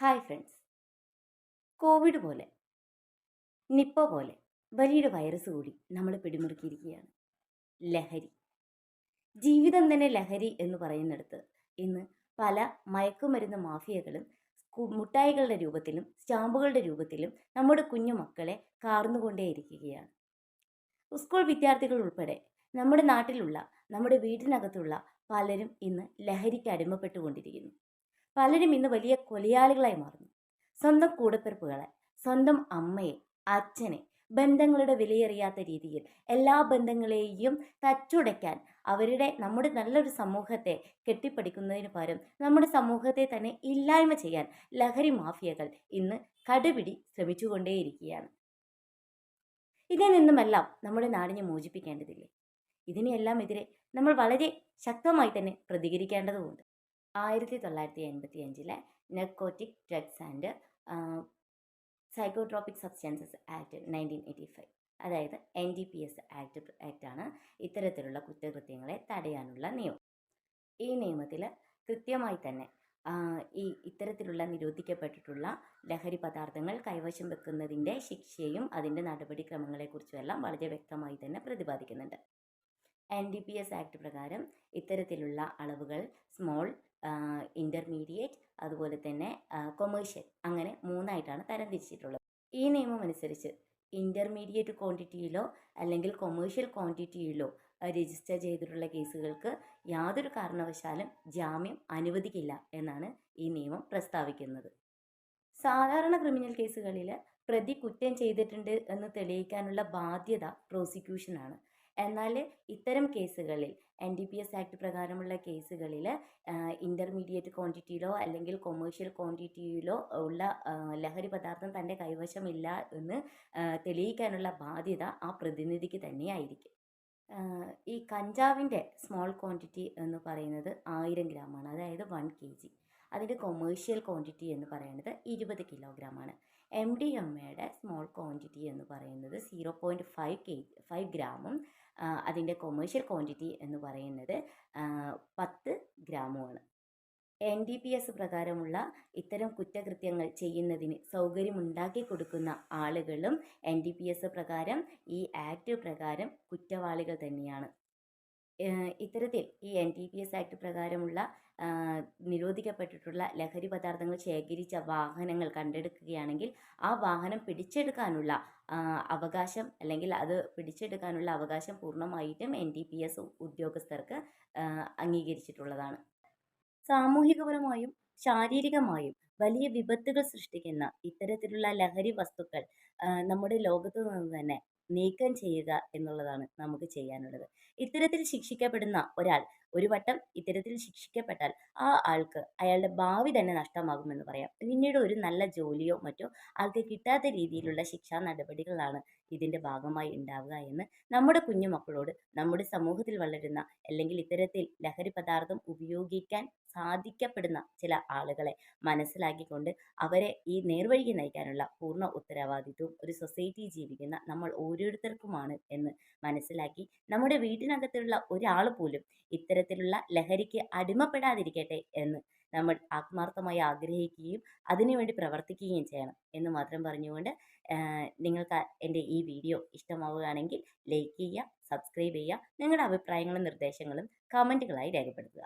Hi friends Covid പോലെ നിപ്പ പോലെ വലിയൊരു വൈറസ് കൂടി നമ്മൾ പിടിമുറുക്കിയിരിക്കുകയാണ്. ലഹരി. ജീവിതം തന്നെ ലഹരി എന്ന് പറയുന്നിടത്ത് ഇന്ന് പല മയക്കുമരുന്ന് മാഫിയകളും മുട്ടായികളുടെ രൂപത്തിലും സ്റ്റാമ്പുകളുടെ രൂപത്തിലും നമ്മുടെ കുഞ്ഞു മക്കളെ കാർന്നുകൊണ്ടേയിരിക്കുകയാണ് സ്കൂൾ വിദ്യാർത്ഥികൾ ഉൾപ്പെടെ നമ്മുടെ നാട്ടിലുള്ള നമ്മുടെ വീട്ടിനകത്തുള്ള പലരും ഇന്ന് ലഹരിക്ക് അടിമപ്പെട്ടുകൊണ്ടിരിക്കുന്നു. പലരും ഇന്ന് വലിയ കൊലയാളികളായി മാറുന്നു. സ്വന്തം കൂടപ്പിറപ്പുകളെ സ്വന്തം അമ്മയെ അച്ഛനെ ബന്ധങ്ങളുടെ വിലയറിയാത്ത രീതിയിൽ എല്ലാ ബന്ധങ്ങളെയും തച്ചുടയ്ക്കാൻ അവരുടെ നമ്മുടെ നല്ലൊരു സമൂഹത്തെ കെട്ടിപ്പടിക്കുന്നതിന് പകരം നമ്മുടെ സമൂഹത്തെ തന്നെ ഇല്ലായ്മ ചെയ്യാൻ ലഹരി മാഫിയകൾ ഇന്ന് കടുപിടി ശ്രമിച്ചുകൊണ്ടേയിരിക്കുകയാണ്. ഇതിൽ നിന്നുമെല്ലാം നമ്മുടെ നാടിനെ മോചിപ്പിക്കേണ്ടതില്ലേ? ഇതിനെയെല്ലാം എതിരെ നമ്മൾ വളരെ ശക്തമായി തന്നെ പ്രതികരിക്കേണ്ടതുമുണ്ട് ആയിരത്തി തൊള്ളായിരത്തി എൺപത്തി അഞ്ചിലെ narcotic drugs and psychotropic substances act nineteen eighty five അതായത് N D P S act ആക്റ്റാണ് ഇത്തരത്തിലുള്ള കുറ്റകൃത്യങ്ങളെ തടയാനുള്ള നിയമം. ഈ നിയമത്തിൽ കൃത്യമായി തന്നെ ഈ ഇത്തരത്തിലുള്ള നിരോധിക്കപ്പെട്ടിട്ടുള്ള ലഹരി പദാർത്ഥങ്ങൾ കൈവശം വെക്കുന്നതിന്റെ ശിക്ഷയും അതിന്റെ നടപടിക്രമങ്ങളെക്കുറിച്ചും എല്ലാം വളരെ വ്യക്തമായി തന്നെ പ്രതിപാദിക്കുന്നുണ്ട്. N D P S act പ്രകാരം ഇത്തരത്തിലുള്ള അളവുകൾ സ്മോൾ ഇന്റർമീഡിയറ്റ് അതുപോലെ തന്നെ കൊമേഴ്ഷ്യൽ അങ്ങനെ മൂന്നായിട്ടാണ് തരംതിരിച്ചിട്ടുള്ളത്. ഈ നിയമം അനുസരിച്ച് ഇന്റർമീഡിയറ്റ് ക്വാണ്ടിറ്റിയിലോ അല്ലെങ്കിൽ കൊമേഴ്ഷ്യൽ ക്വാണ്ടിറ്റിയിലോ രജിസ്റ്റർ ചെയ്തിട്ടുള്ള കേസുകൾക്ക് യാതൊരു കാരണവശാലും ജാമ്യം അനുവദിക്കില്ല എന്നാണ് ഈ നിയമം പ്രസ്താവിക്കുന്നത്. സാധാരണ ക്രിമിനൽ കേസുകളിൽ പ്രതി കുറ്റം ചെയ്തിട്ടുണ്ട് എന്ന് തെളിയിക്കാനുള്ള ബാധ്യത പ്രോസിക്യൂഷനാണ് എന്നാൽ ഇത്തരം കേസുകളിൽ N D P S act പ്രകാരമുള്ള കേസുകളിൽ ഇന്റർമീഡിയറ്റ് ക്വാണ്ടിറ്റിയിലോ അല്ലെങ്കിൽ കൊമേഴ്ഷ്യൽ ക്വാണ്ടിറ്റിയിലോ ഉള്ള ലഹരി പദാർത്ഥം തന്റെ കൈവശമില്ല എന്ന് തെളിയിക്കാനുള്ള ബാധ്യത ആ പ്രതിനിധിക്ക് തന്നെയായിരിക്കും. ഈ കഞ്ചാവിന്റെ സ്മോൾ ക്വാണ്ടിറ്റി എന്ന് പറയുന്നത് ആയിരം ഗ്രാമാണ്. അതായത് വൺ കെ ജി അതിന്റെ കൊമേഴ്ഷ്യൽ ക്വാണ്ടിറ്റി എന്ന് പറയുന്നത് ഇരുപത് കിലോഗ്രാമാണ് എം ഡി എം എയുടെ സ്മോൾ ക്വാണ്ടിറ്റി എന്ന് പറയുന്നത് zero point five K five ഗ്രാമും അതിന്റെ കൊമേഴ്ഷ്യൽ ക്വാണ്ടിറ്റി എന്ന് പറയുന്നത് പത്ത് ഗ്രാമുമാണ്. എൻ ഡി പി എസ് പ്രകാരമുള്ള ഇത്തരം കുറ്റകൃത്യങ്ങൾ ചെയ്യുന്നതിന് സൗകര്യമുണ്ടാക്കി കൊടുക്കുന്ന ആളുകളും എൻ ഡി പി എസ് പ്രകാരം ഈ ആക്ട് പ്രകാരം കുറ്റവാളികൾ തന്നെയാണ്. ഇത്തരത്തിൽ ഈ N T P S act പ്രകാരമുള്ള നിരോധിക്കപ്പെട്ടിട്ടുള്ള ലഹരി പദാർത്ഥങ്ങൾ ശേഖരിച്ച വാഹനങ്ങൾ കണ്ടെടുക്കുകയാണെങ്കിൽ ആ വാഹനം പിടിച്ചെടുക്കാനുള്ള അവകാശം അല്ലെങ്കിൽ അത് പിടിച്ചെടുക്കാനുള്ള അവകാശം പൂർണമായിട്ടും എൻ ടി പി എസ് ഉദ്യോഗസ്ഥർക്ക് അംഗീകരിച്ചിട്ടുള്ളതാണ്. സാമൂഹികപരമായും ശാരീരികമായും വലിയ വിപത്തുകൾ സൃഷ്ടിക്കുന്ന ഇത്തരത്തിലുള്ള ലഹരി വസ്തുക്കൾ നമ്മുടെ ലോകത്ത് നിന്ന് തന്നെ നീക്കം ചെയ്യുക എന്നുള്ളതാണ് നമുക്ക് ചെയ്യാനുള്ളത്. ഇത്തരത്തിൽ ശിക്ഷിക്കപ്പെടുന്ന ഒരാൾ ഒരു വട്ടം ഇത്തരത്തിൽ ശിക്ഷിക്കപ്പെട്ടാൽ ആ ആൾക്ക് അയാളുടെ ഭാവി തന്നെ നഷ്ടമാകുമെന്ന് പറയാം. പിന്നീട് ഒരു നല്ല ജോലിയോ മറ്റോ ആൾക്ക് കിട്ടാത്ത രീതിയിലുള്ള ശിക്ഷാ നടപടികളാണ് ഇതിന്റെ ഭാഗമായി ഉണ്ടാവുക എന്ന് നമ്മുടെ കുഞ്ഞുമക്കളോട് നമ്മുടെ സമൂഹത്തിൽ വളരുന്ന അല്ലെങ്കിൽ ഇത്തരത്തിൽ ലഹരി പദാർത്ഥം ഉപയോഗിക്കാൻ സാധിക്കപ്പെടുന്ന ചില ആളുകളെ മനസ്സിലാക്കിക്കൊണ്ട് അവരെ ഈ നേർവഴിക്ക് നയിക്കാനുള്ള പൂർണ ഉത്തരവാദിത്വം ഒരു സൊസൈറ്റി ജീവിക്കുന്ന നമ്മൾ ഓരോരുത്തർക്കുമാണ് എന്ന് മനസ്സിലാക്കി നമ്മുടെ വീട്ടിനകത്തുള്ള ഒരാൾ പോലും ഇത്തരത്തിലുള്ള ലഹരിക്ക് അടിമപ്പെടാതിരിക്കട്ടെ എന്ന് നമ്മൾ ആത്മാർത്ഥമായി ആഗ്രഹിക്കുകയും അതിനുവേണ്ടി പ്രവർത്തിക്കുകയും ചെയ്യണം എന്ന് മാത്രം പറഞ്ഞുകൊണ്ട് നിങ്ങൾക്ക് എന്റെ ഈ വീഡിയോ ഇഷ്ടമാവുകയാണെങ്കിൽ ലൈക്ക് ചെയ്യുക സബ്സ്ക്രൈബ് ചെയ്യുക നിങ്ങളുടെ അഭിപ്രായങ്ങളും നിർദ്ദേശങ്ങളും കമന്റുകളായി രേഖപ്പെടുത്തുക.